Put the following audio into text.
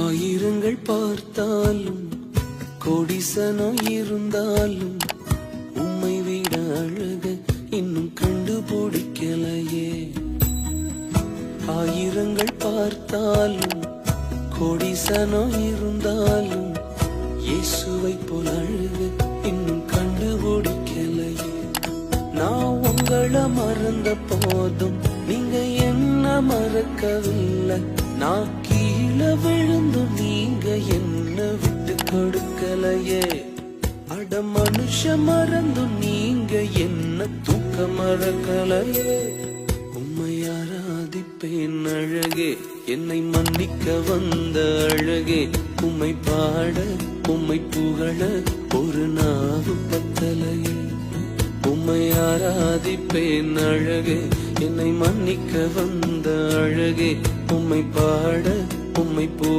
ஆயிரங்கள் பார்த்தாலும் கோடிசனம் இருந்தாலும் உம்மை விட அழக இன்னும் கண்டுபிடிக்கலையே. ஆயிரங்கள் பார்த்தாலும் கோடிசனம் இருந்தாலும் இயேசுவை போல் அழக இன்னும் கண்டுபிடிக்கலையே. நான் உங்களை மறந்த போதும் நீங்க மறக்கவில்லை. நான் கீழே விழுந்து நீங்க என்ன விட்டு கொடுக்கலையே. அட மனுஷ மறந்து நீங்க என்ன தூக்க மறக்கலையே. உம்மை ஆராதிப்பேன் அழகே என்னை மன்னிக்க வந்த அழகே. உம்மை பாட உம்மை புகழ ஒரு உம்மை ஆராதிப்பேன் அழகே என்னை மன்னிக்க வந்த அழகே. உம்மை பாட உம்மை போ